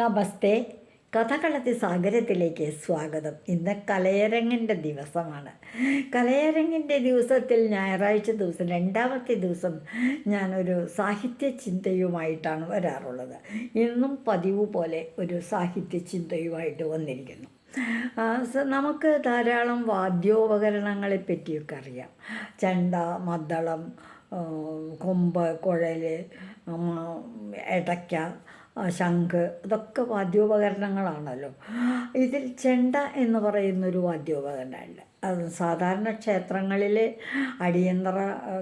നമസ്തേ. കഥകളത്തി സാഗരത്തിലേക്ക് സ്വാഗതം. ഇന്ന് കലയരങ്ങിന്റെ ദിവസമാണ്. കലയരങ്ങിന്റെ ദിവസത്തിൽ ഞായറാഴ്ച ദിവസം രണ്ടാമത്തെ ദിവസം ഞാനൊരു സാഹിത്യ ചിന്തയുമായിട്ടാണ് വരാറുള്ളത്. ഇന്നും പതിവ് പോലെ ഒരു സാഹിത്യ ചിന്തയുമായിട്ട് വന്നിരിക്കുന്നു നമുക്ക് ധാരാളം വാദ്യോപകരണങ്ങളെ പറ്റിയൊക്കെ അറിയാം. ചെണ്ട മദ്ദളം കൊമ്പ് കുഴൽ എടയ്ക്ക ആ, ശംഖ് ഇതൊക്കെ വാദ്യോപകരണങ്ങളാണല്ലോ. ഇതിൽ ചെണ്ട എന്ന് പറയുന്നൊരു വാദ്യോപകരണമുണ്ട്. സാധാരണ ക്ഷേത്രങ്ങളിൽ അടിയന്തര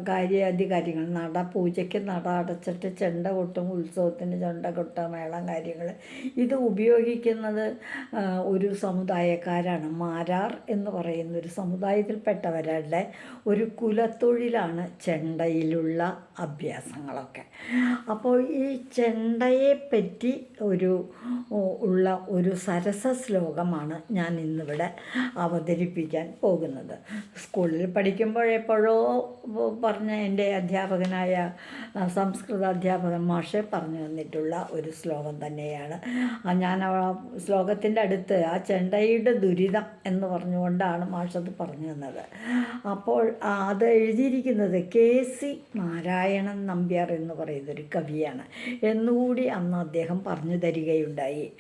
കാര്യാദി കാര്യാധികാരികൾ നട പൂജയ്ക്ക് നട അടച്ചിട്ട് ചെണ്ട കൊട്ടും ഉത്സവത്തിന് ചെണ്ട കൊട്ട മേളം കാര്യങ്ങൾ ഇത് ഉപയോഗിക്കുന്നത് ഒരു സമുദായക്കാരാണ്. മാരാർ എന്ന് പറയുന്ന ഒരു സമുദായത്തിൽപ്പെട്ടവരുടെ ഒരു കുലത്തൊഴിലാണ് ചെണ്ടയിലുള്ള അഭ്യാസങ്ങളൊക്കെ. അപ്പോൾ ഈ ചെണ്ടയെ പറ്റി ഒരു ഉള്ള ഒരു സരസ ശ്ലോകമാണ് ഞാൻ ഇന്നിവിടെ അവതരിപ്പിക്കാൻ പോകുന്നത് സ്കൂളിൽ പഠിക്കുമ്പോഴെപ്പോഴോ പറഞ്ഞ എന്റെ അധ്യാപകനായ സംസ്കൃത അധ്യാപകൻ മാഷെ പറഞ്ഞു തന്നിട്ടുള്ള ഒരു ശ്ലോകം തന്നെയാണ്. ഞാൻ ആ ശ്ലോകത്തിന്റെ അടുത്ത് ആ ചെണ്ടയുടെ ദുരിതം എന്ന് പറഞ്ഞുകൊണ്ടാണ് മാഷത് പറഞ്ഞു തന്നത്. അപ്പോൾ അത് എഴുതിയിരിക്കുന്നത് കെ സി നാരായണൻ നമ്പ്യാർ എന്ന് പറയുന്ന ഒരു കവിയാണ്. എന്നുകൂടി അന്ന് അദ്ദേഹം പറഞ്ഞു തരികയുണ്ടായി.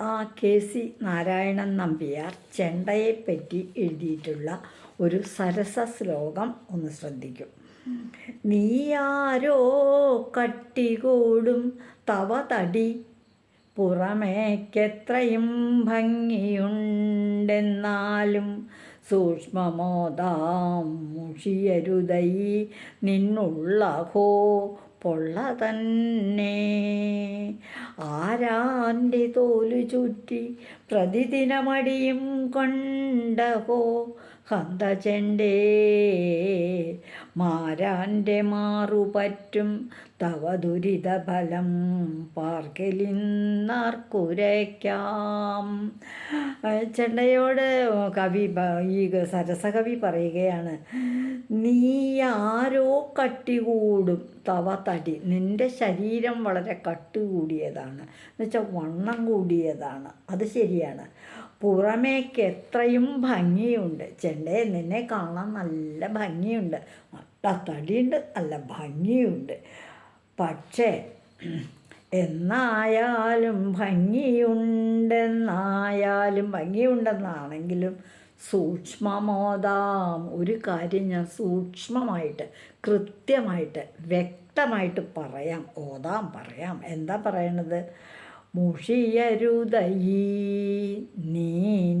ആ കെ സി നാരായണൻ നമ്പ്യാർ ചെണ്ടയെപ്പറ്റി എഴുതിയിട്ടുള്ള ഒരു സരസ ശ്ലോകം ഒന്ന് ശ്രദ്ധിക്കും. നീയാരോ കട്ടികൂടും തവ തടി പുറമേക്കെത്രയും ഭംഗിയുണ്ടെന്നാലും സൂക്ഷ്മമോദാം മുഷിയരുതൈ നിന്നുള്ളഹോ പൊള്ള തന്നെ. ആരാന്റെ തോലു ചുറ്റി പ്രതിദിനമടിയും കൊണ്ടഹോ? ഹന്തചെണ്ടേ മാരാന്റെ മാറുപറ്റും തവ ദുരിതഫലം പാർക്കലിന്നാർക്കുരയ്ക്കാം ചെണ്ടയോട് കവി ഈ സരസകവി പറയുകയാണ് നീ ആരോ കട്ടികൂടും തവ തടി. നിന്റെ ശരീരം വളരെ കട്ടുകൂടിയതാണ്. എന്നുവെച്ചാൽ വണ്ണം കൂടിയതാണ്. അത് ശരിയാണ്. പുറമേക്ക് എത്രയും ഭംഗിയുണ്ട്. ചെണ്ടയെ നിന്നെ കാണാൻ നല്ല ഭംഗിയുണ്ട്. നല്ല തടിയുണ്ട് നല്ല ഭംഗിയുണ്ട്. പക്ഷേ എന്നായാലും ഭംഗിയുണ്ടെന്നായാലും ഭംഗിയുണ്ടെന്നാണെങ്കിലും സൂക്ഷ്മമോദാം ഒരു കാര്യം ഞാൻ സൂക്ഷ്മമായിട്ട് കൃത്യമായിട്ട് വ്യക്തമായിട്ട് പറയാം. ഓതാം പറയാം. എന്താ പറയണത്? മുഷിയരുതൈ നീൻ.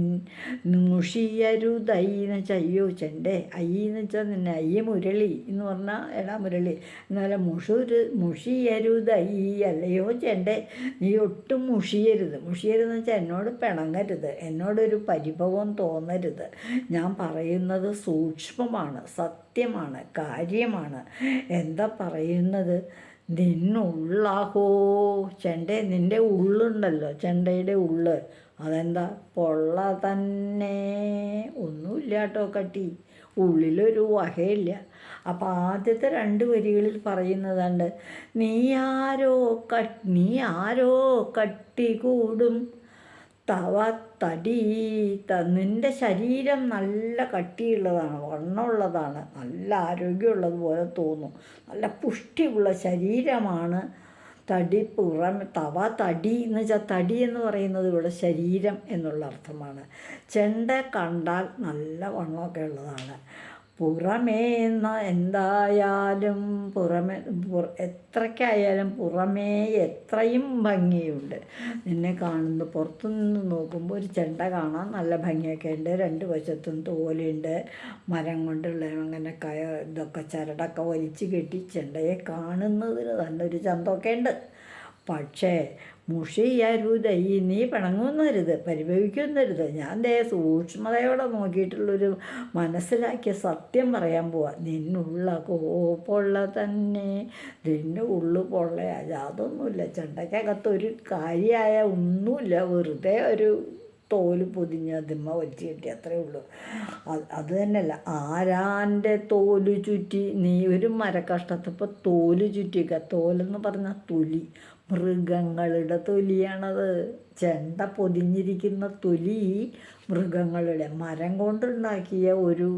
മുഷിയരുതൈ എന്ന് വെച്ചാൽ അയ്യോ ചെണ്ടേ. ഐ എന്ന് വെച്ചാൽ നിന്നെ അയ്യ മുരളി എന്ന് പറഞ്ഞാൽ എടാ മുരളി. എന്നാലും മുഷുരു മുഷിയരുതൈ അല്ലയോ ചെണ്ടേ. നീ ഒട്ടും മുഷിയരുത്. മുഷിയരുതെന്ന് വെച്ചാൽ എന്നോട് പിണങ്ങരുത്. എന്നോടൊരു പരിഭവം തോന്നരുത്. ഞാൻ പറയുന്നത് സൂക്ഷ്മമാണ് സത്യമാണ് കാര്യമാണ്. എന്താ പറയുന്നത്? നിന്നുള്ളഹോ. ചെണ്ട നിന്റെ ഉള്ളുണ്ടല്ലോ ചെണ്ടയുടെ ഉള്ള്. അതെന്താ? പൊള്ള തന്നെ. ഒന്നുമില്ല കേട്ടോ. കട്ടി ഉള്ളിലൊരു വകയില്ല. അപ്പം ആദ്യത്തെ രണ്ട് വരികളിൽ പറയുന്നതുണ്ട് നീ ആരോ കട്ട് നീ ആരോ കട്ടി കൂടും തവ തടി നിന്റെ ശരീരം നല്ല കട്ടിയുള്ളതാണ് വണ്ണമുള്ളതാണ് നല്ല ആരോഗ്യമുള്ളതുപോലെ തോന്നും. നല്ല പുഷ്ടിയുള്ള ശരീരമാണ് തടി പുറം തവ തടി എന്ന് വെച്ചാൽ തടി എന്ന് പറയുന്നത് ഇവിടെ ശരീരം എന്നുള്ള അർത്ഥമാണ്. ചെണ്ട കണ്ടാൽ നല്ല വണ്ണമൊക്കെ ഉള്ളതാണ്. പുറമേ എന്തായാലും പുറമെ പുറ എത്രയ്ക്കായാലും പുറമേ എത്രയും ഭംഗിയുണ്ട്. നിന്നെ കാണുന്നു പുറത്തുനിന്ന് നോക്കുമ്പോൾ ഒരു ചെണ്ട കാണാൻ നല്ല ഭംഗിയൊക്കെ ഉണ്ട്. രണ്ട് വശത്തും തോലുണ്ട്. മരം കൊണ്ടുള്ള അങ്ങനെ കയ ഇതൊക്കെ ചരടൊക്കെ വലിച്ചു കെട്ടി ചെണ്ടയെ കാണുന്നതിന് നല്ലൊരു ചന്തമൊക്കെ ഉണ്ട്. പക്ഷേ മുഷിയരുതൈ നീ പിണങ്ങുന്നരുത് പരിഭവിക്കുന്നരുത്. ഞാൻ ദേ സൂക്ഷ്മതയോടെ നോക്കിയിട്ടുള്ളൊരു മനസ്സിലാക്കിയ സത്യം പറയാൻ പോവാ. നിന്നുള്ള പൊള്ള തന്നെ നിന്റെ ഉള്ളു പൊള്ളയാ അതൊന്നുമില്ല. ചെണ്ടയ്ക്കകത്ത് ഒരു കാര്യമായ ഒന്നുമില്ല. വെറുതെ ഒരു തോൽ പൊതിഞ്ഞ് അതിമ്മ വലിച്ചു കെട്ടി അത്രേ ഉള്ളൂ. അത് അത് തന്നെയല്ല. ആരാന്റെ തോൽ ചുറ്റി നീ ഒരു മരക്കഷ്ടത്തിപ്പോൾ തോൽ ചുറ്റിക്ക തോലെന്ന് പറഞ്ഞാൽ തൊലി. മൃഗങ്ങളുടെ തൊലിയാണത്. ചെണ്ട പൊതിഞ്ഞിരിക്കുന്ന തൊലി മൃഗങ്ങളുടെ മരം കൊണ്ടുണ്ടാക്കിയ ഒരു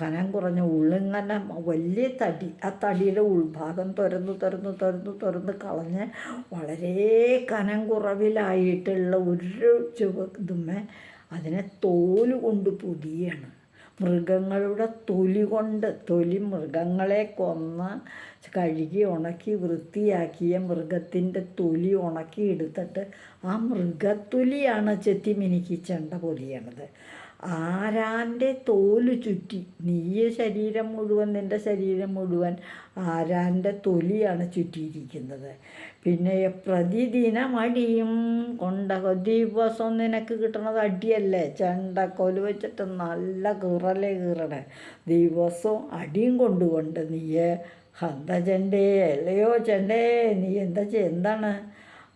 കനം കുറഞ്ഞ ഉള്ളിങ്ങനെ വലിയ തടി ആ തടിയുടെ ഉൾഭാഗം തുറന്ന് തുറന്ന് തുറന്ന് തുറന്ന് കളഞ്ഞ് വളരെ കനം കുറവിലായിട്ടുള്ള ഒരു ചുവ ഇതുമേ അതിനെ തോൽ കൊണ്ട് പൊതിയാണ്. മൃഗങ്ങളുടെ തൊലി കൊണ്ട് തൊലി മൃഗങ്ങളെ കൊന്ന് കഴുകി ഉണക്കി വൃത്തിയാക്കിയ മൃഗത്തിന്റെ തൊലി ഉണക്കി എടുത്തിട്ട് ആ മൃഗത്തൊലിയാണ് ചെത്തിമിനിക്ക് ചെണ്ട പൊതിയണത്. ആരാന്റെ തോൽ ചുറ്റി? നീയ ശരീരം മുഴുവൻ നിന്റെ ശരീരം മുഴുവൻ ആരാന്റെ തൊലിയാണ് ചുറ്റിയിരിക്കുന്നത്. പിന്നെ പ്രതിദിനം അടിയും കൊണ്ട ദിവസം നിനക്ക് കിട്ടണത് അടിയല്ലേ? ചെണ്ടക്കോൽ വെച്ചിട്ട് നല്ല കീറലേ കീറണേ. ദിവസവും അടിയും കൊണ്ടുകൊണ്ട് നീയെ ഹന്ത ചെണ്ടേ അല്ലയോ ചെണ്ടേ നീ എന്താ എന്താണ്?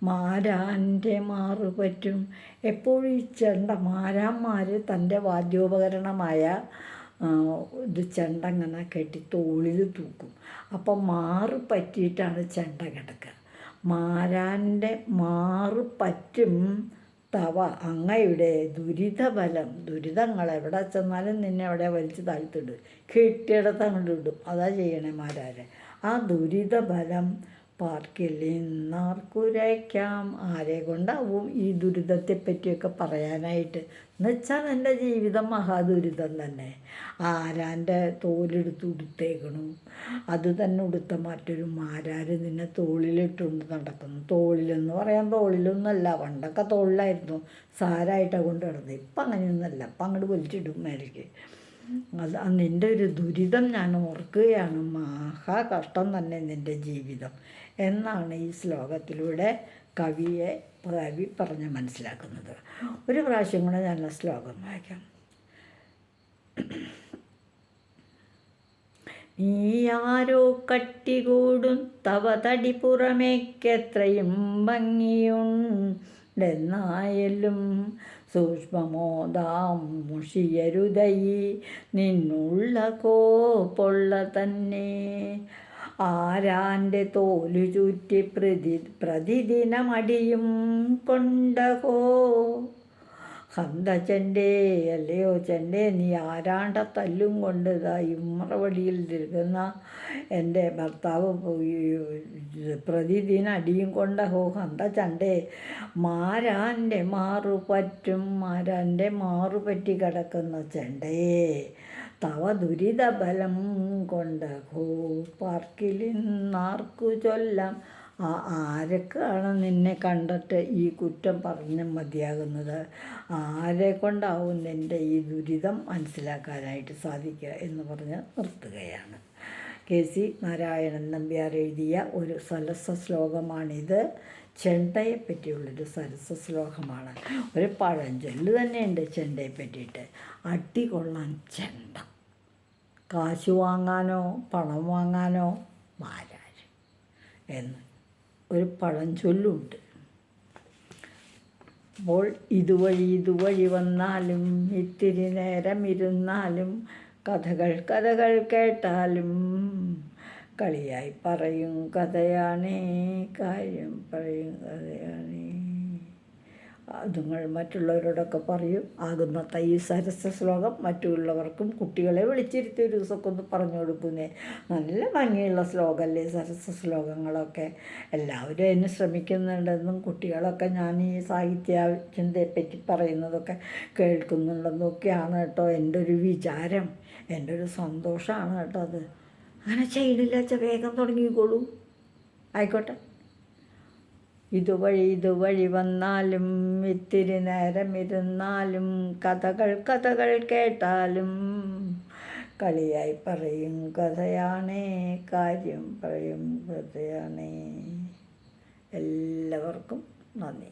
മാരാന്റെ മാറു പറ്റും. എപ്പോഴും ഈ ചെണ്ട മാരാന്മാർ തന്റെ വാദ്യോപകരണമായ ഇത് ചെണ്ട ഇങ്ങനെ കെട്ടി തോളിൽ തൂക്കും. അപ്പം മാറ് പറ്റിയിട്ടാണ് ചെണ്ട കിടക്കുക. മാരാന്റെ മാറ് പറ്റും തവ അങ്ങയുടെ ദുരിതബലം. ദുരിതങ്ങൾ എവിടെ ചെന്നാലും നിന്നെ അവിടെ വലിച്ച് താഴ്ത്തിടും. കെട്ടിയിടത്ത് അങ്ങോട്ട് ഇടും. അതാ ചെയ്യണേ മാരാരെ. ആ ദുരിതബലം പാർക്കിൽ നിന്നാർക്കുരയ്ക്കാം. ആരെ കൊണ്ടാവും ഈ ദുരിതത്തെ പറ്റിയൊക്കെ പറയാനായിട്ട്? എന്നുവെച്ചാൽ എന്റെ ജീവിതം മഹാദുരിതം തന്നെ. ആരാന്റെ തോലെടുത്ത് ഉടുത്തേക്കണു? അത് തന്നെ ഉടുത്ത മറ്റൊരു മാരാര് നിന്നെ തോളിലിട്ടുകൊണ്ട് നടക്കുന്നു. തോളിലെന്ന് പറയാൻ തോളിലൊന്നുമല്ല പണ്ടൊക്കെ തോളിലായിരുന്നു. സാരായിട്ടാണ് കൊണ്ട് കിടന്നത് ഇപ്പം അങ്ങനെയൊന്നുമല്ല ഇപ്പം അങ്ങോട്ട് വലിച്ചിടും മേലേക്ക്. അത് നിന്റെ ഒരു ദുരിതം ഞാൻ ഓർക്കുകയാണ്. മഹാ കഷ്ടം തന്നെ നിന്റെ ജീവിതം. എന്നാണ് ഈ ശ്ലോകത്തിലൂടെ കവിയെ കവി പറഞ്ഞ് മനസ്സിലാക്കുന്നത്. ഒരു പ്രാവശ്യം കൂടെ ഞാൻ ആ ശ്ലോകം വായിക്കാം. നീയാരോ കട്ടികൂടും തവ തടി പുറമേക്കെത്രയും ഭംഗിയുണ്ടെന്നായാലും സൂക്ഷ്മമോദാം മുഷിയരുതൈ നിന്നുള്ള കോപ്പൊള്ള തന്നെ. ആരാന്റെ തോലു ചുറ്റി പ്രതി പ്രതിദിനമടിയും കൊണ്ടഹോ ഹന്തച്ചന്റെ അല്ലയോ ചെന്റെ നീ ആരാണ്ട തല്ലും കൊണ്ട് ഇതാ ഇമ്മറവടിയിൽ തിരുകുന്ന എന്റെ ഭർത്താവ് പ്രതിദിന അടിയും കൊണ്ടഹോ ഹന്തച്ചണ്ടേ മാരാന്റെ മാറു പറ്റും മാരാന്റെ മാറു പറ്റി കിടക്കുന്ന ചെണ്ടേ തവ ദുരിതബലം കൊണ്ട് ഹോ പാർക്കിലിന്നാർക്കു ചൊല്ലാം ആ ആരൊക്കെയാണ് നിന്നെ കണ്ടിട്ട് ഈ കുറ്റം പറഞ്ഞ് മതിയാകുന്നത്? ആരെ കൊണ്ടാവും നിന്റെ ഈ ദുരിതം മനസ്സിലാക്കാനായിട്ട് സാധിക്കുക എന്ന് പറഞ്ഞ് നിർത്തുകയാണ്. കെ സി നാരായണൻ നമ്പ്യാർ എഴുതിയ ഒരു സലസ ശ്ലോകമാണിത്. ചെണ്ടയെ പറ്റിയുള്ളൊരു സരസ ശ്ലോകമാണ്. ഒരു പഴഞ്ചൊല്ല് തന്നെയുണ്ട് ചെണ്ടയെ പറ്റിയിട്ട് അടി കൊള്ളാൻ ചെണ്ട. കാശ് വാങ്ങാനോ പണം വാങ്ങാനോ മാരാര്? എന്ന്. ഒരു പഴഞ്ചൊല്ലുണ്ട് അപ്പോൾ ഇതുവഴി ഇതുവഴി വന്നാലും ഇത്തിരി നേരം ഇരുന്നാലും കഥകൾ കഥകൾ കേട്ടാലും കളിയായി പറയും കഥയാണേ കാര്യം പറയും കഥയാണേ. അതുങ്ങൾ മറ്റുള്ളവരോടൊക്കെ പറയും. ആകുന്ന ഈ സരസ ശ്ലോകം മറ്റുള്ളവർക്കും കുട്ടികളെ വിളിച്ചിരുത്തി ഒരു ദിവസമൊക്കെ ഒന്ന് പറഞ്ഞു കൊടുക്കുന്നേ. നല്ല ഭംഗിയുള്ള ശ്ലോകമല്ലേ സരസ ശ്ലോകങ്ങളൊക്കെ. എല്ലാവരും അതിന് ശ്രമിക്കുന്നുണ്ടെന്നും കുട്ടികളൊക്കെ ഞാൻ ഈ സാഹിത്യ ചിന്തയെപ്പറ്റി പറയുന്നതൊക്കെ കേൾക്കുന്നുണ്ടെന്നൊക്കെയാണ് കേട്ടോ എന്റെ ഒരു വിചാരം. എന്റെ ഒരു സന്തോഷമാണ് കേട്ടോ അത്. അങ്ങനെ ചെയ്യണില്ല വെച്ചാൽ വേഗം തുടങ്ങിക്കോളൂ. ആയിക്കോട്ടെ. ഇതുവഴി ഇതുവഴി വന്നാലും ഇത്തിരി നേരം ഇരുന്നാലും കഥകൾ കഥകൾ കേട്ടാലും കളിയായി പറയും കഥയാണേ കാര്യം പറയും കഥയാണേ. എല്ലാവർക്കും നന്ദി.